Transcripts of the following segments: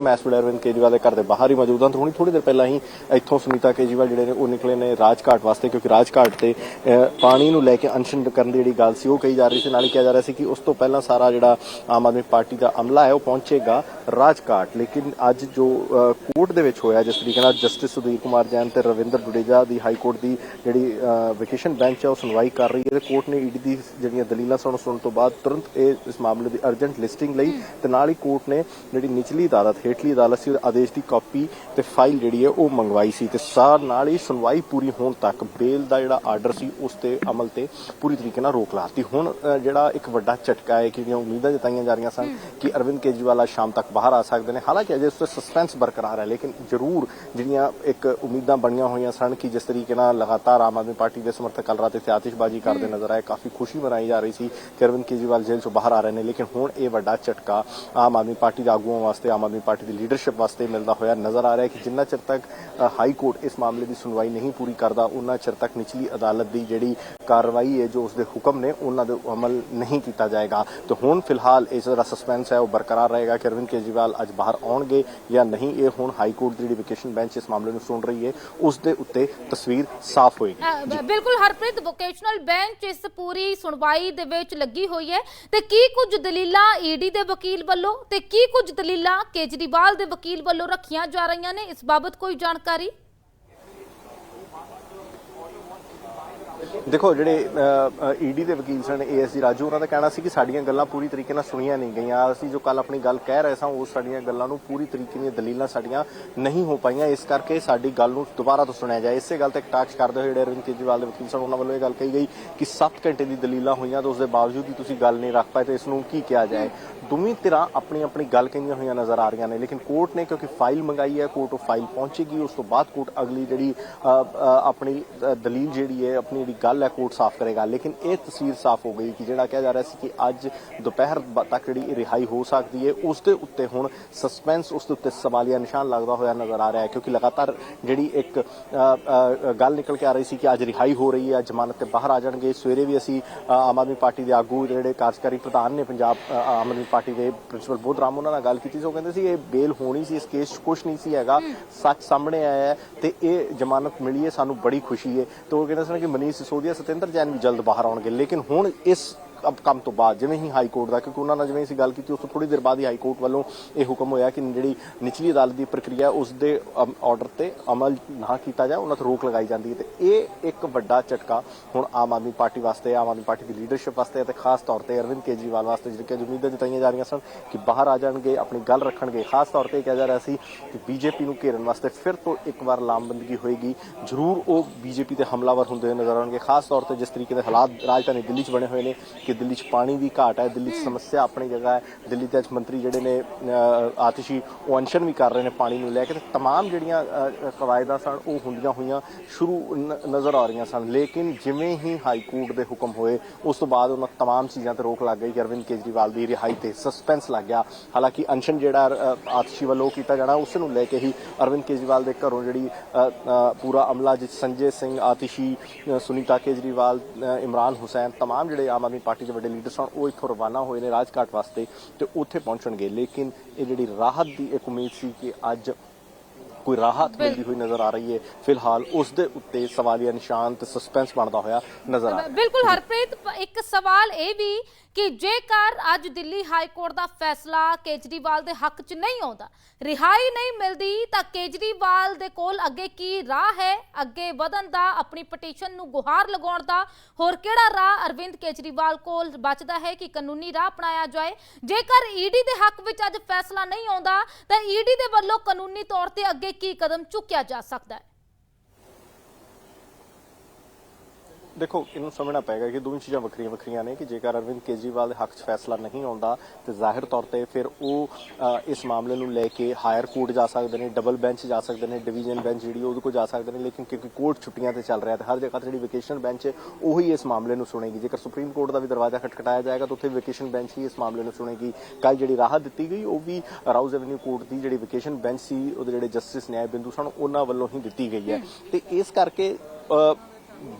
ਮੈਂ ਇਸ ਵੇਲੇ ਅਰਵਿੰਦ ਕੇਜਰੀਵਾਲ ਦੇ ਘਰ ਦੇ ਬਾਹਰ ਹੀ ਮੌਜੂਦ ਹਾਂ। ਤੇ ਹੁਣੀ ਥੋੜੀ ਦੇਰ ਪਹਿਲਾਂ ਹੀ ਇੱਥੋਂ ਸੁਨੀਤਾ ਕੇਜਰੀਵਾਲ ਜਿਹੜੇ ਨੇ, ਉਹ ਨਿਕਲੇ ਨੇ ਰਾਜਘਾਟ ਵਾਸਤੇ, ਕਿਉਂਕਿ ਰਾਜਘਾਟ ਤੇ ਪਾਣੀ ਨੂੰ ਲੈ ਕੇ ਅਨਸ਼ਨ ਕਰਨ ਦੀ ਜਿਹੜੀ ਗੱਲ ਸੀ, ਉਹ ਕਹੀ ਜਾ ਰਹੀ ਸੀ। ਨਾਲ ਹੀ ਕਿਹਾ ਜਾ ਰਿਹਾ ਸੀ ਕਿ ਉਸ ਤੋਂ ਪਹਿਲਾਂ ਸਾਰਾ ਜਿਹੜਾ ਆਮ ਆਦਮੀ ਪਾਰਟੀ ਦਾ ਅਮਲਾ ਹੈ, ਉਹ ਪਹੁੰਚੇਗਾ ਰਾਜਘਾਟ। ਲੇਕਿਨ ਅੱਜ ਜੋ ਕੋਰਟ ਦੇ ਵਿੱਚ ਹੋਇਆ, ਜਿਸ ਤਰੀਕੇ ਨਾਲ ਜਸਟਿਸ ਸੁਧੀਰ ਕੁਮਾਰ ਜੈਨ ਤੇ ਰਵਿੰਦਰ ਡੁਡੇਜਾ ਦੀ ਹਾਈ ਕੋਰਟ ਦੀ ਜਿਹੜੀ ਵੈਕੇਸ਼ਨ ਬੈਂਚ ਹੈ, ਉਹ ਸੁਣਵਾਈ ਕਰ ਰਹੀ ਹੈ ਤੇ ਕੋਰਟ ਨੇ ਈਡੀ ਦੀ ਜਿਹੜੀਆਂ ਦਲੀਲਾਂ ਸੁਣ ਸੁਣਨ ਤੋਂ ਬਾਅਦ ਤੁਰੰਤ ਇਹ ਇਸ ਮਾਮਲੇ ਦੀ ਅਰਜੈਂਟ ਲਿਸਟਿੰਗ ਲਈ ਤੇ ਨਾਲ ਹੀ ਕੋਰਟ ਨੇ ਜਿਹੜੀ ਨਿਚਲੀ ਅਦਾਲਤ ਹੇਠਲੀ ਅਦਾਲਤ ਸੀ ਆਦੇਸ਼ ਦੀ ਕਾਪੀ ਤੇ ਫਾਈਲ ਜਿਹੜੀ ਹੈ ਉਹ ਮੰਗਵਾਈ ਸੀ ਤੇ ਸਾਰ ਨਾਲ ਹੀ ਸੁਣਵਾਈ ਪੂਰੀ ਹੋਣ ਤੱਕ ਬੇਲ ਦਾ ਜਿਹੜਾ ਆਰਡਰ ਸੀ ਉਸ ਤੇ ਅਮਲ ਤੇ ਪੂਰੀ ਤਰੀਕੇ ਨਾਲ ਰੋਕ ਲਾਤੀ। ਹੁਣ ਜਿਹੜਾ ਇੱਕ ਵੱਡਾ ਝਟਕਾ ਹੈ ਕਿ ਜਿਹੜੀਆਂ ਉਮੀਦਾਂ ਜਤਾਈਆਂ ਜਾ ਰਹੀਆਂ ਸਨ ਕਿ ਅਰਵਿੰਦ ਕੇਜਰੀਵਾਲ ਸ਼ਾਮ ਤੱਕ ਬਾਹਰ ਆ ਸਕਦੇ ਨੇ ਹਾਲਾਂਕਿ ਅਜੇ ਉਸ ਤੇ ਸਸਪੈਂਸ ਬਰਕਰਾਰ ਹੈ ਲੇਕਿਨ ਜ਼ਰੂਰ ਜਿਹੜੀਆਂ ਇੱਕ ਉਮੀਦਾਂ ਬਣੀਆਂ ਹੋਈਆਂ ਸਨ ਕਿ ਜਿਸ ਤਰੀਕੇ ਨਾਲ ਲਗਾਤਾਰ ਆਮ ਆਦਮੀ ਪਾਰਟੀ ਦੇ ਸਮਰਥਕ ਕੱਲ ਰਾਤ ਇੱਥੇ ਆਤਿਸ਼ਬਾਜ਼ੀ ਕਰਦੇ ਨਜ਼ਰ ਆਏ ਕਾਫੀ ਖੁਸ਼ੀ ਮਨਾਈ ਜਾ ਰਹੀ ਸੀ ਕਿ ਅਰਵਿੰਦ ਕੇਜਰੀਵਾਲ ਜੇਲ੍ਹ ਚੋਂ ਬਾਹਰ ਆ ਰਹੇ ਨੇ ਲੇਕਿਨ ਹੁਣ ਇਹ ਵੱਡਾ ਝਟਕਾ ਆਮ ਆਦਮੀ ਪਾਰਟੀ ਦੇ ਆਗੂਆਂ ਵਾਸਤੇ ਆਮ ਆਦਮੀ ਪਾਰਟੀ ਦੀ ਲੀਡਰਸ਼ਿਪ ਵਾਸਤੇ ਮਿਲਦਾ ਹੋਇਆ ਨਜ਼ਰ ਆ ਰਿਹਾ ਹੈ ਕਿ ਜਿੰਨਾ ਚਿਰ ਤੱਕ ਹਾਈ ਕੋਰਟ ਇਸ ਮਾਮਲੇ ਦੀ ਸੁਣਵਾਈ ਨਹੀਂ ਪੂਰੀ ਕਰਦਾ ਉਹਨਾਂ ਚਿਰ ਤੱਕ ਨਿਚਲੀ ਅਦਾਲਤ ਦੀ ਜਿਹੜੀ ਕਾਰਵਾਈ ਹੈ, ਜੋ ਉਸਦੇ ਹੁਕਮ ਨੇ ਉਹਨਾਂ ਦੇ ਅਮਲ ਨਹੀਂ ਕੀਤਾ ਜਾਏਗਾ। ਤੇ ਹੁਣ ਫਿਲਹਾਲ ਇਸ ਜਿਹੜਾ ਸਸਪੈਂਸ ਹੈ, ਉਹ ਬਰਕਰਾਰ ਰਹੇਗਾ ਕਿ ਅਰਵਿੰਦ ਕੇਜਰੀਵਾਲ ਅੱਜ ਬਾਹਰ ਆਉਣਗੇ ਜਾਂ ਨਹੀਂ, ਇਹ ਹੁਣ ਹਾਈ ਕੋਰਟ ਦੀ ਜਿਹੜੀ ਵੈਕੇਸ਼ਨ ਬੈਂਚ ਇਸ ਮਾਮਲੇ ਨੂੰ ਸੁਣ ਰਹੀ ਹੈ ਉਸ ਦੇ ਉੱਤੇ ਤਸਵੀਰ ਸਾਫ਼ ਹੋਏਗੀ। ਬਿਲਕੁਲ ਹਰਪ੍ਰੀਤ ਵੋਕੇਸ਼ਨਲ ਬੈਂਚ ਇਸ ਪੂਰੀ ਸੁਣਵਾਈ ਦੇ ਵਿੱਚ ਲੱਗੀ ਹੋਈ ਹੈ। ਤੇ ਕੀ ਕੁਝ ਦਲੀਲਾਂ ਈਡੀ ਦੇ ਵਕੀਲ ਵੱਲੋਂ ਤੇ ਕੀ ਕੁਝ ਦਲੀਲਾਂ ਕੇਜਰੀਵਾਲ ਦੇ ਵਕੀਲ ਵੱਲੋਂ ਰੱਖੀਆਂ ਜਾ ਰਹੀਆਂ ਨੇ। ਇਸ ਬਾਬਤ ਕੋਈ ਜਾਣਕਾਰੀ? ਦੇਖੋ, ਜਿਹੜੇ ਈਡੀ ਦੇ ਵਕੀਲ ਸਨ ਏਐਸਜੀ ਰਾਜੂ, ਉਹਨਾਂ ਦਾ ਕਹਿਣਾ ਸੀ ਕਿ ਸਾਡੀਆਂ ਗੱਲਾਂ ਪੂਰੀ ਤਰੀਕੇ ਨਾਲ ਸੁਣੀਆਂ ਨਹੀਂ ਗਈਆਂ। ਅਸੀਂ ਜੋ ਕੱਲ ਆਪਣੀ ਗੱਲ ਕਹਿ ਰਹੇ ਸਾਂ, ਉਹ ਸਾਡੀਆਂ ਗੱਲਾਂ ਨੂੰ ਪੂਰੀ ਤਰੀਕੇ ਦੀਆਂ ਦਲੀਲਾਂ ਸਾਡੀਆਂ ਨਹੀਂ ਹੋ ਪਾਈਆਂ। ਇਸ ਕਰਕੇ ਸਾਡੀ ਗੱਲ ਨੂੰ ਦੁਬਾਰਾ ਤੋਂ ਸੁਣਿਆ ਜਾਏ। ਇਸੇ ਗੱਲ ਤੇ ਟਾਚ ਕਰਦੇ ਹੋਏ ਜਿਹੜੇ ਅਰਵਿੰਦ ਕੇਜਰੀਵਾਲ ਦੇ ਵਕੀਲ ਸਨ, ਉਹਨਾਂ ਵੱਲੋਂ ਇਹ ਗੱਲ ਕਹੀ ਗਈ ਕਿ 7 ਘੰਟੇ ਦੀ ਦਲੀਲਾਂ ਹੋਈਆਂ ਤਾਂ ਉਸ ਦੇ ਬਾਵਜੂਦ ਵੀ ਤੁਸੀਂ ਗੱਲ ਨਹੀਂ ਰੱਖ ਪਾਏ ਤੇ ਇਸ ਨੂੰ ਕੀ ਕਿਹਾ ਜਾਏ? ਦੋਵੇਂ ਧਿਰਾਂ ਆਪਣੀ ਆਪਣੀ ਗੱਲ ਕਹਿੰਦੀਆਂ ਹੋਈਆਂ ਨਜ਼ਰ ਆ ਰਹੀਆਂ ਨੇ, ਲੇਕਿਨ ਕੋਰਟ ਨੇ ਕਿਉਂਕਿ ਫਾਈਲ ਮੰਗਾਈ ਹੈ, ਕੋਰਟ ਉਹ ਫਾਈਲ ਪਹੁੰਚੇਗੀ, ਉਸ ਤੋਂ ਬਾਅਦ ਕੋਰਟ ਅਗਲੀ ਜਿਹੜੀ ਆਪਣੀ ਦਲੀਲ ਜਿਹੜੀ ਹੈ, ਆਪਣੀ ਜਿਹੜੀ ਗੱਲ ਹੈ ਕੋਰਟ ਸਾਫ਼ ਕਰੇਗਾ। ਲੇਕਿਨ ਇਹ ਤਸਵੀਰ ਸਾਫ਼ ਹੋ ਗਈ ਕਿ ਜਿਹੜਾ ਕਿਹਾ ਜਾ ਰਿਹਾ ਸੀ ਕਿ ਅੱਜ ਦੁਪਹਿਰ ਤੱਕ ਜਿਹੜੀ ਰਿਹਾਈ ਹੋ ਸਕਦੀ ਹੈ ਉਸ ਦੇ ਉੱਤੇ ਹੁਣ ਸਸਪੈਂਸ ਉਸ ਦੇ ਉੱਤੇ ਸਵਾਲੀਆ ਨਿਸ਼ਾਨ ਲੱਗਦਾ ਹੋਇਆ ਨਜ਼ਰ ਆ ਰਿਹਾ ਹੈ ਕਿਉਂਕਿ ਲਗਾਤਾਰ ਜਿਹੜੀ ਇੱਕ ਗੱਲ ਨਿਕਲ ਕੇ ਆ ਰਹੀ ਸੀ ਕਿ ਅੱਜ ਰਿਹਾਈ ਹੋ ਰਹੀ ਹੈ ਜ਼ਮਾਨਤ ਤੇ ਬਾਹਰ ਆ ਜਾਣਗੇ। ਸਵੇਰੇ ਵੀ ਅਸੀਂ ਆਮ ਆਦਮੀ ਪਾਰਟੀ ਦੇ ਆਗੂ ਜਿਹੜੇ ਕਾਰਜਕਾਰੀ ਪ੍ਰਧਾਨ ਨੇ ਪੰਜਾਬ ਆਮ ਆਦਮੀ ਪਾਰਟੀ ਦੇ ਪ੍ਰਿੰਸੀਪਲ ਬੋਧ ਰਾਮ ਉਹਨਾਂ ਨਾਲ ਗੱਲ ਕੀਤੀ ਸੀ। ਉਹ ਕਹਿੰਦੇ ਸੀ ਇਹ ਬੇਲ ਹੋਣੀ ਸੀ ਇਸ ਕੇਸ 'ਚ ਕੁਝ ਨਹੀਂ ਸੀ ਹੈਗਾ ਸੱਚ ਸਾਹਮਣੇ ਆਇਆ ਹੈ ਤੇ ਇਹ ਜ਼ਮਾਨਤ ਮਿਲੀ ਹੈ ਸਾਨੂੰ ਬੜੀ ਖੁਸ਼ੀ ਹੈ। ਤੇ ਉਹ ਕਹਿੰਦੇ ਸਨ ਕਿ ਮਨੀਸ਼ ਸਿਸੋਦੀਆ ਸਤਿੰਦਰ ਜੈਨ ਵੀ ਜਲਦ ਬਾਹਰ ਆਉਣਗੇ। ਲੇਕਿਨ ਹੁਣ ਇਸ ਕੰਮ ਤੋਂ ਬਾਅਦ, ਜਿਵੇਂ ਹੀ ਹਾਈ ਕੋਰਟ ਦਾ, ਕਿਉਂਕਿ ਉਹਨਾਂ ਨਾਲ ਜਿਵੇਂ ਅਸੀਂ ਗੱਲ ਕੀਤੀ, ਉਸ ਤੋਂ ਥੋੜੀ ਦੇਰ ਬਾਅਦ ਹੀ ਹਾਈ ਕੋਰਟ ਵੱਲੋਂ ਇਹ ਹੁਕਮ ਹੋਇਆ ਕਿ ਜਿਹੜੀ ਨਿਚਲੀ ਅਦਾਲਤ ਦੀ ਪ੍ਰਕਿਰਿਆ, ਉਸ ਦੇ ਆਰਡਰ ਤੇ ਅਮਲ ਨਾ ਕੀਤਾ ਜਾਏ, ਉਹਨਾਂ ਤੇ ਰੋਕ ਲਗਾਈ ਜਾਂਦੀ ਹੈ। ਤੇ ਇਹ ਇੱਕ ਵੱਡਾ ਝਟਕਾ ਹੁਣ ਆਮ ਆਦਮੀ ਪਾਰਟੀ ਵਾਸਤੇ, ਆਮ ਆਦਮੀ ਪਾਰਟੀ ਦੀ ਲੀਡਰਸ਼ਿਪ ਵਾਸਤੇ ਤੇ ਖਾਸ ਤੌਰ ਤੇ ਅਰਵਿੰਦ ਕੇਜਰੀਵਾਲ ਵਾਸਤੇ, ਜਿਹੜੀਆਂ ਉਮੀਦਾਂ ਜਤਾਈਆਂ ਜਾ ਰਹੀਆਂ ਸਨ ਕਿ ਬਾਹਰ ਆ ਜਾਣਗੇ, ਆਪਣੀ ਗੱਲ ਰੱਖਣਗੇ। ਖਾਸ ਤੌਰ ਤੇ ਇਹ ਕਿਹਾ ਜਾ ਰਿਹਾ ਸੀ ਕਿ ਬੀਜੇਪੀ ਨੂੰ ਘੇਰਨ ਵਾਸਤੇ ਫਿਰ ਤੋਂ ਇੱਕ ਵਾਰ ਲਾਮਬੰਦਗੀ ਹੋਏਗੀ। ਜ਼ਰੂਰ ਉਹ ਬੀਜੇਪੀ ਤੇ ਹਮਲਾਵਰ ਹੁੰਦੇ ਹੋਏ ਨਜ਼ਰ ਆਉਣਗੇ। ਖਾਸ ਤੌਰ ਤੇ ਜਿਸ ਤਰੀਕੇ ਦੇ ਹਾਲਾਤ ਰਾਜਧਾਨੀ ਦਿੱਲੀ 'ਚ ਬਣੇ ਹੋਏ ਨੇ ਕਿ ਦਿੱਲੀ 'ਚ ਪਾਣੀ ਦੀ ਘਾਟ ਹੈ ਦਿੱਲੀ 'ਚ ਸਮੱਸਿਆ ਆਪਣੀ ਜਗ੍ਹਾ ਹੈ ਦਿੱਲੀ ਦੇ ਅੱਜ ਮੰਤਰੀ ਜਿਹੜੇ ਨੇ ਅਹ, ਆਤਿਸ਼ੀ ਉਹ ਅਨਸ਼ਨ ਵੀ ਕਰ ਰਹੇ ਨੇ ਪਾਣੀ ਨੂੰ ਲੈ ਕੇ ਤੇ तमाम ਜਿਹੜੀਆਂ ਅਹ, ਕਵਾਇਦਾਂ ਸਨ ਉਹ ਹੁੰਦੀਆਂ ਹੋਈਆਂ ਸ਼ੁਰੂ ਨ- ਨਜ਼ਰ ਆ ਰਹੀਆਂ ਸਨ ਲੇਕਿਨ ਜਿਵੇਂ ਹੀ ਹਾਈ ਕੋਰਟ ਦੇ ਹੁਕਮ ਹੋਏ ਉਸ ਤੋਂ ਬਾਅਦ ਉਹਨਾਂ ਤਮਾਮ ਚੀਜ਼ਾਂ ਤੇ ਰੋਕ ਲੱਗ ਗਈ ਕਿ ਅਰਵਿੰਦ ਕੇਜਰੀਵਾਲ ਦੀ ਰਿਹਾਈ ਤੇ ਸਸਪੈਂਸ ਲੱਗ ਗਿਆ ਹਾਲਾਂਕਿ ਅਨਸ਼ਨ ਜਿਹੜਾ ਅਹ, ਆਤਿਸ਼ੀ ਵੱਲੋਂ ਕੀਤਾ ਜਾਣਾ ਉਸ ਨੂੰ ਲੈ ਕੇ ਹੀ ਅਰਵਿੰਦ ਕੇਜਰੀਵਾਲ ਦੇ ਘਰੋਂ ਜਿਹੜੀ ਅਹ, ਅਹ, ਪੂਰਾ ਅਮਲਾ ਜਿਸ ਸੰਜੇ ਸਿੰਘ ਆਤਿਸ਼ੀ ਅਹ, ਸੁਨੀਤਾ ਕੇਜਰੀਵਾਲ ਅਹ, ਇਮਰਾਨ ਹੁਸੈਨ तमाम ਜਿਹੜੇ ਆਮ ਆਦਮੀ ਪਾਰਟੀ ਦੇ ਵੱਡੇ ਲੀਡਰ ਸਨ ਉਹ ਇੱਥੋਂ ਰਵਾਨਾ ਹੋਏ ਨੇ ਰਾਜਘਾਟ ਵਾਸਤੇ ਤੇ ਉੱਥੇ ਪਹੁੰਚਣਗੇ। ਲੇਕਿਨ ਇਹ ਜਿਹੜੀ ਰਾਹਤ ਦੀ ਇੱਕ ਉਮੀਦ ਸੀ ਕਿ ਅੱਜ ਕੋਈ ਰਾਹਤ ਮਿਲਦੀ ਹੋਈ ਨਜ਼ਰ ਆ ਰਹੀ ਹੈ, ਫਿਲਹਾਲ ਉਸ ਦੇ ਉੱਤੇ ਸਵਾਲੀਆ ਨਿਸ਼ਾਨ ਤੇ ਸਸਪੈਂਸ ਬਣਦਾ ਹੋਇਆ ਨਜ਼ਰ ਆ ਰਿਹਾ ਬਿਲਕੁਲ ਹਰਪ੍ਰੀਤ, ਇੱਕ ਸਵਾਲ ਇਹ ਵੀ ਕਿ ਜੇਕਰ ਅੱਜ ਦਿੱਲੀ ਹਾਈ ਕੋਰਟ ਦਾ ਫੈਸਲਾ ਕੇਜਰੀਵਾਲ ਦੇ ਹੱਕ 'ਚ ਨਹੀਂ ਆਉਂਦਾ, ਰਿਹਾਈ ਨਹੀਂ ਮਿਲਦੀ, ਤਾਂ ਕੇਜਰੀਵਾਲ ਦੇ ਕੋਲ ਅੱਗੇ ਕੀ ਰਾਹ ਹੈ? ਅੱਗੇ ਵਧਣ ਦਾ, ਆਪਣੀ ਪਟੀਸ਼ਨ ਨੂੰ ਗੁਹਾਰ ਲਗਾਉਣ ਦਾ, ਹੋਰ ਕਿਹੜਾ ਰਾਹ ਅਰਵਿੰਦ ਕੇਜਰੀਵਾਲ ਕੋਲ ਬਚਦਾ ਹੈ ਕਿ ਕਾਨੂੰਨੀ ਰਾਹ ਅਪਣਾਇਆ ਜਾਏ? ਜੇਕਰ ਈਡੀ ਦੇ ਹੱਕ ਵਿੱਚ ਅੱਜ ਫੈਸਲਾ ਨਹੀਂ ਆਉਂਦਾ, ਤਾਂ ਈਡੀ ਦੇ ਵੱਲੋਂ ਕਾਨੂੰਨੀ ਤੌਰ ਤੇ ਅੱਗੇ ਕੀ ਕਦਮ ਚੁੱਕਿਆ ਜਾ ਸਕਦਾ ਹੈ? ਦੇਖੋ ਇਹਨੂੰ ਸਮਝਣਾ ਪਏਗਾ ਕਿ ਦੋਵੇਂ ਚੀਜ਼ਾਂ ਵੱਖਰੀਆਂ ਵੱਖਰੀਆਂ ਨੇ ਕਿ ਜੇਕਰ ਅਰਵਿੰਦ ਕੇਜਰੀਵਾਲ ਦੇ ਹੱਕ 'ਚ ਫੈਸਲਾ ਨਹੀਂ ਆਉਂਦਾ ਤੇ ਜ਼ਾਹਿਰ ਤੌਰ ਤੇ ਫਿਰ ਉਹ ਇਸ ਮਾਮਲੇ ਨੂੰ ਲੈ ਕੇ ਹਾਇਰ ਕੋਰਟ ਜਾ ਸਕਦੇ ਨੇ ਡਬਲ ਬੈਂਚ ਜਾ ਸਕਦੇ ਨੇ ਡਿਵੀਜ਼ਨ ਬੈਂਚ ਜਿਹੜੀ ਉਹਦੇ ਕੋਲ ਜਾ ਸਕਦੇ ਨੇ ਲੇਕਿਨ ਕਿਉਂਕਿ ਕੋਰਟ ਛੁੱਟੀਆਂ ਤੇ ਚੱਲ ਰਿਹਾ ਤੇ ਹਰ ਜਗ੍ਹਾ ਤੇ ਜਿਹੜੀ ਵੈਕੇਸ਼ਨ ਬੈਂਚ ਹੈ ਉਹੀ ਇਸ ਮਾਮਲੇ ਨੂੰ ਸੁਣੇਗੀ। ਜੇਕਰ ਸੁਪਰੀਮ ਕੋਰਟ ਦਾ ਵੀ ਦਰਵਾਜ਼ਾ ਖਟਖਟਾਇਆ ਜਾਏਗਾ ਤਾਂ ਉੱਥੇ ਵੈਕੇਸ਼ਨ ਬੈਂਚ ਹੀ ਇਸ ਮਾਮਲੇ ਨੂੰ ਸੁਣੇਗੀ। ਕੱਲ ਜਿਹੜੀ ਰਾਹਤ ਦਿੱਤੀ ਗਈ ਉਹ ਵੀ ਰਾਉਜ਼ ਐਵਨਿਊ ਕੋਰਟ ਦੀ ਜਿਹੜੀ ਵੈਕੇਸ਼ਨ ਬੈਂਚ ਸੀ ਉਹਦੇ ਜਿਹੜੇ ਜਸਟਿਸ ਨਿਆਂ ਬਿੰਦੂ ਸਨ ਉਹਨਾਂ ਵੱਲੋਂ ਹੀ ਦਿੱਤੀ ਗਈ ਹੈ। ਤੇ ਇਸ ਕਰਕੇ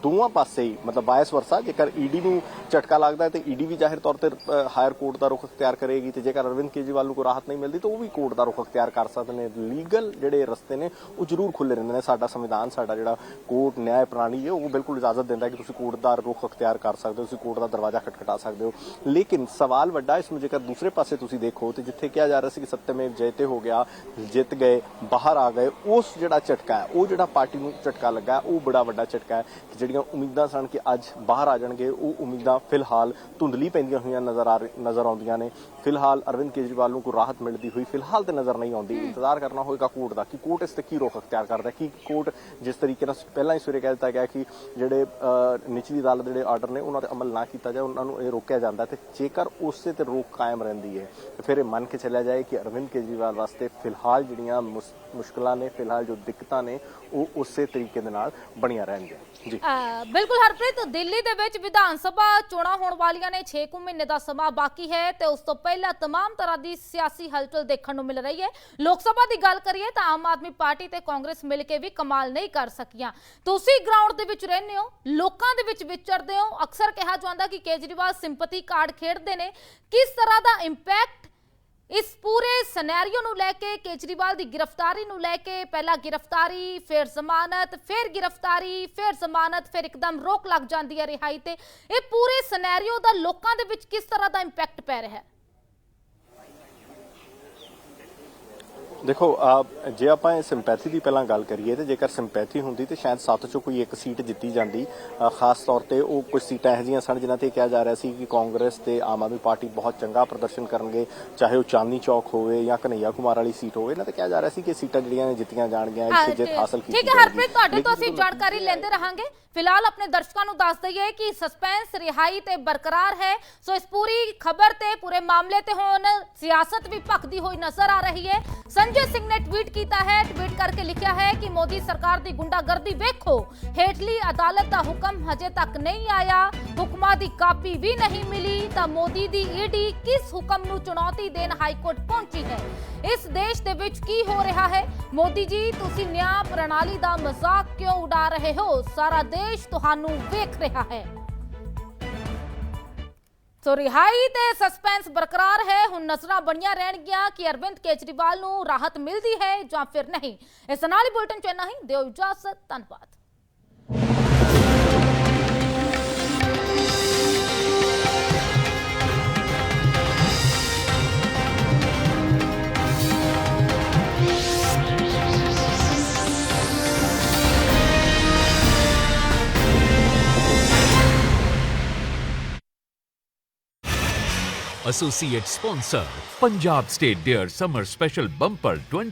ਦੋਵਾਂ ਪਾਸੇ ਹੀ, ਮਤਲਬ ਬਾਇਸ ਵਰਸਾ, ਜੇਕਰ ਈਡੀ ਨੂੰ ਝਟਕਾ ਲੱਗਦਾ ਹੈ ਤੇ ਈਡੀ ਵੀ ਜ਼ਾਹਿਰ ਤੌਰ ਤੇ ਹਾਇਰ ਕੋਰਟ ਦਾ ਰੁਖ ਅਖਤਿਆਰ ਕਰੇਗੀ ਤੇ ਜੇਕਰ ਅਰਵਿੰਦ ਕੇਜਰੀਵਾਲ ਨੂੰ ਕੋਈ ਰਾਹਤ ਨਹੀਂ ਮਿਲਦੀ, ਤਾਂ ਉਹ ਵੀ ਕੋਰਟ ਦਾ ਰੁਖ ਅਖਤਿਆਰ ਕਰ ਸਕਦੇ ਨੇ। ਲੀਗਲ ਜਿਹੜੇ ਰਸਤੇ ਨੇ, ਉਹ ਜ਼ਰੂਰ ਖੁੱਲੇ ਰਹਿੰਦੇ ਨੇ। ਸਾਡਾ ਸੰਵਿਧਾਨ, ਸਾਡਾ ਜਿਹੜਾ ਕੋਰਟ ਨਿਆਂ ਪ੍ਰਣਾਲੀ ਹੈ, ਉਹ ਬਿਲਕੁਲ ਇਜਾਜ਼ਤ ਦਿੰਦਾ ਹੈ ਕਿ ਤੁਸੀਂ ਕੋਰਟ ਦਾ ਰੁਖ ਅਖਤਿਆਰ ਕਰ ਸਕਦੇ ਹੋ, ਤੁਸੀਂ ਕੋਰਟ ਦਾ ਦਰਵਾਜ਼ਾ ਖਟਖਟਾ ਸਕਦੇ ਹੋ। ਲੇਕਿਨ ਸਵਾਲ ਵੱਡਾ ਇਸ ਨੂੰ ਜੇਕਰ ਦੂਸਰੇ ਪਾਸੇ ਤੁਸੀਂ ਦੇਖੋ, ਤੇ ਜਿੱਥੇ ਕਿਹਾ ਜਾ ਰਿਹਾ ਸੀ ਕਿ ਸੱਤਮੇਵ ਜੈਤੇ ਹੋ ਗਿਆ, ਜਿੱਤ ਗਏ, ਬਾਹਰ ਆ ਗਏ, ਉਸ ਜਿਹੜਾ ਝਟਕਾ ਹੈ, ਉਹ ਜਿਹੜਾ ਪਾਰਟੀ ਨੂੰ ਝਟਕਾ ਲੱਗਾ, ਉਹ ਬੜਾ ਵੱਡਾ ਝਟਕਾ ਹੈ। ਕਿ ਜਿਹੜੀਆਂ ਉਮੀਦਾਂ ਸਨ ਕਿ ਅੱਜ ਬਾਹਰ ਆ ਜਾਣਗੇ ਉਹ ਉਮੀਦਾਂ ਫਿਲਹਾਲ ਧੁੰਦਲੀ ਪੈਂਦੀਆਂ ਹੋਈਆਂ ਨਜ਼ਰ ਆ ਨਜ਼ਰ ਆਉਂਦੀਆਂ ਨੇ। ਫਿਲਹਾਲ ਅਰਵਿੰਦ ਕੇਜਰੀਵਾਲ ਨੂੰ ਕੋਈ ਰਾਹਤ ਮਿਲਦੀ ਹੋਈ ਫਿਲਹਾਲ ਤੇ ਨਜ਼ਰ ਨਹੀਂ ਆਉਂਦੀ। ਇੰਤਜ਼ਾਰ ਕਰਨਾ ਹੋਏਗਾ ਕੋਰਟ ਦਾ ਕਿ ਕੋਰਟ ਇਸ ਤੇ ਕੀ ਰੋਕ ਅਖਤਿਆਰ ਕਰਦਾ ਹੈ ਕਿ ਕੋਰਟ ਜਿਸ ਤਰੀਕੇ ਨਾਲ ਪਹਿਲਾਂ ਹੀ ਸਵੇਰੇ ਕਹਿ ਦਿੱਤਾ ਗਿਆ ਕਿ ਜਿਹੜੇ ਨਿਚਲੀ ਅਦਾਲਤ ਦੇ ਜਿਹੜੇ ਆਰਡਰ ਨੇ ਉਹਨਾਂ ਤੇ ਅਮਲ ਨਾ ਕੀਤਾ ਜਾਏ ਉਹਨਾਂ ਨੂੰ ਇਹ ਰੋਕਿਆ ਜਾਂਦਾ ਤੇ ਜੇਕਰ ਉਸੇ ਤੇ ਰੋਕ ਕਾਇਮ ਰਹਿੰਦੀ ਹੈ ਤੇ ਫਿਰ ਇਹ ਮੰਨ ਕੇ ਚੱਲਿਆ ਜਾਏ ਕਿ ਅਰਵਿੰਦ ਕੇਜਰੀਵਾਲ ਵਾਸਤੇ ਫਿਲਹਾਲ ਜਿਹੜੀਆਂ ਮੁਸ- ਮੁਸ਼ਕਲਾਂ ਨੇ ਫਿਲਹਾਲ ਜੋ ਦਿੱਕਤਾਂ ਨੇ ਉਹ ਉਸੇ ਤਰੀਕੇ ਦੇ ਨਾਲ ਬਣੀਆਂ ਰਹਿਣਗੀਆਂ। ਜੀ ਅਹ ਬਿਲਕੁਲ ਹਰਪ੍ਰੀਤ ਦਿੱਲੀ ਦੇ ਵਿੱਚ ਵਿਧਾਨ ਸਭਾ ਚੋਣਾਂ ਹੋਣ ਵਾਲੀਆਂ ਨੇ 6 ਕੁ ਮਹੀਨੇ ਦਾ ਸਮਾਂ ਬਾਕੀ ਹੈ ਤੇ ਉਸ ਤੋਂ ਪਹਿਲਾਂ तमाम ਤਰ੍ਹਾਂ ਦੀ ਸਿਆਸੀ ਹਲਚਲ ਦੇਖਣ ਨੂੰ ਮਿਲ ਰਹੀ ਹੈ ਲੋਕ ਸਭਾ ਦੀ ਗੱਲ ਕਰੀਏ ਤਾਂ ਆਮ ਆਦਮੀ ਪਾਰਟੀ ਤੇ ਕਾਂਗਰਸ ਮਿਲ ਕੇ ਵੀ ਕਮਾਲ ਨਹੀਂ ਕਰ ਸਕੀਆਂ ਤੁਸੀਂ ਗਰਾਊਂਡ ਦੇ ਵਿੱਚ ਰਹਿੰਦੇ ਹੋ ਲੋਕਾਂ ਦੇ ਵਿੱਚ ਵਿਚਰਦੇ ਹੋ ਅਕਸਰ ਕਿਹਾ ਜਾਂਦਾ ਕਿ ਕੇਜਰੀਵਾਲ ਸਿੰਪਥੀ ਕਾਰਡ ਖੇਡਦੇ ਨੇ ਕਿਸ ਤਰ੍ਹਾਂ ਦਾ ਇੰਪੈਕਟ ਇਸ ਪੂਰੇ ਸਿਨੈਰੀਓ ਨੂੰ ਲੈ ਕੇ, ਕੇਜਰੀਵਾਲ ਦੀ ਗ੍ਰਿਫਤਾਰੀ ਨੂੰ ਲੈ ਕੇ, ਪਹਿਲਾਂ ਗ੍ਰਿਫਤਾਰੀ, ਫਿਰ ਜ਼ਮਾਨਤ, ਫਿਰ ਗ੍ਰਿਫਤਾਰੀ, ਫਿਰ ਜ਼ਮਾਨਤ, ਫਿਰ ਇੱਕਦਮ ਰੋਕ ਲੱਗ ਜਾਂਦੀ ਹੈ ਰਿਹਾਈ ਤੇ। ਇਹ ਪੂਰੇ ਸਿਨੈਰੀਓ ਦਾ ਲੋਕਾਂ ਦੇ ਵਿੱਚ ਕਿਸ ਤਰ੍ਹਾਂ ਦਾ ਇੰਪੈਕਟ ਪੈ ਰਿਹਾ ਹੈ? ਦੇਖੋ ਜੇ ਆਪਾਂ ਇਹ ਸਿੰਪੈਥੀ ਦੀ ਪਹਿਲਾਂ ਗੱਲ ਕਰੀਏ ਤੇ ਜੇਕਰ ਸਿੰਪੈਥੀ ਹੁੰਦੀ ਤੇ ਸ਼ਾਇਦ ਸੱਤ ਚੋਂ ਕੋਈ ਇੱਕ ਸੀਟ ਜਿੱਤੀ ਜਾਂਦੀ ਖਾਸ ਤੌਰ ਤੇ ਉਹ ਕੁਝ ਸੀਟਾਂ ਇਹੋ ਜਿਹੀਆਂ ਸਨ ਜਿਨ੍ਹਾਂ ਤੇ ਕਿਹਾ ਜਾ ਰਿਹਾ ਸੀ ਕਿ ਕਾਂਗਰਸ ਤੇ ਆਮ ਆਦਮੀ ਪਾਰਟੀ ਬਹੁਤ ਚੰਗਾ ਪ੍ਰਦਰਸ਼ਨ ਕਰਨਗੇ ਚਾਹੇ ਉਹ ਚਾਂਦਨੀ ਚੌਕ ਹੋਵੇ ਜਾਂ ਕਨਈਆ ਕੁਮਾਰ ਵਾਲੀ ਸੀਟ ਹੋਵੇ। ਇਹਨਾਂ ਤੇ ਕਿਹਾ ਜਾ ਰਿਹਾ ਸੀ ਕਿ ਸੀਟਾਂ ਜਿਹੜੀਆਂ ਨੇ ਜਿੱਤੀਆਂ ਜਾਣਗੀਆਂ ਇੱਥੇ ਜਿੱਤ ਹਾਸਲ ਕੀਤੀ ਠੀਕ ਹੈ। ਹਰਪ੍ਰੀਤ ਤੁਹਾਡੇ ਤੋਂ ਅਸੀਂ ਜਾਣਕਾਰੀ ਲੈਂਦੇ ਰਹਾਂਗੇ। ਫਿਲਹਾਲ ਆਪਣੇ ਦਰਸ਼ਕਾਂ ਨੂੰ ਦੱਸ ਦਈਏ ਕਿ ਸਸਪੈਂਸ ਰਿਹਾਈ ਤੇ ਬਰਕਰਾਰ ਹੈ। ਸੋ ਇਸ ਪੂਰੀ ਖਬਰ ਤੇ ਪੂਰੇ ਮਾਮਲੇ ਤੇ ਹੁਣ ਸਿਆਸਤ ਵੀ ਭਖਦੀ ਹੋਈ ਨਜ਼ਰ ਆ ਰਹੀ ਹੈ। ਸੰਜੇ ਸਿੰਘ ਨੇ ਟਵੀਟ ਕੀਤਾ ਹੈ। ਟਵੀਟ ਕਰਕੇ ਲਿਖਿਆ ਹੈ ਕਿ ਮੋਦੀ ਸਰਕਾਰ ਦੀ ਗੁੰਡਾਗਰਦੀ ਵੇਖੋ। ਹੇਠਲੀ ਅਦਾਲਤ ਦਾ ਹੁਕਮ ਹਜੇ ਤੱਕ ਨਹੀਂ ਆਇਆ। ਹੁਕਮਾਂ ਦੀ ਕਾਪੀ ਵੀ ਨਹੀਂ ਮਿਲੀ ਤਾਂ ਮੋਦੀ ਦੀ ਈਡੀ ਕਿਸ ਹੁਕਮ ਨੂੰ ਚੁਣੌਤੀ ਦੇਣ ਹਾਈ ਕੋਰਟ ਪਹੁੰਚੀ ਹੈ? ਇਸ ਦੇਸ਼ ਦੇ ਵਿੱਚ ਕੀ ਹੋ ਰਿਹਾ ਹੈ? ਮੋਦੀ ਜੀ, ਤੁਸੀਂ ਨਿਆਂ ਪ੍ਰਣਾਲੀ ਦਾ ਮਜ਼ਾਕ ਕਿਉਂ ਉਡਾ ਰਹੇ ਹੋ? ਸਾਰਾ ਦੇਸ਼ ਤੁਹਾਨੂੰ ਵੇਖ ਰਿਹਾ ਹੈ। ਸੋ ਰਿਹਾਈ ਤੇ ਸਸਪੈਂਸ ਬਰਕਰਾਰ ਹੈ। ਹੁਣ ਨਜ਼ਰਾਂ ਬਣੀਆਂ ਰਹਿਣਗੀਆਂ ਕਿ ਅਰਵਿੰਦ ਕੇਜਰੀਵਾਲ ਨੂੰ ਰਾਹਤ ਮਿਲਦੀ ਹੈ ਜਾਂ ਫਿਰ ਨਹੀਂ। ਇਸ ਨਾਲ ਹੀ ਬੁਲਟਨ ਚ ਇੰਨਾ ਹੀ। ਦਿਓ ਇਜਾਜ਼ਤ, ਧੰਨਵਾਦ। Associate sponsor Punjab state dear summer special bumper 20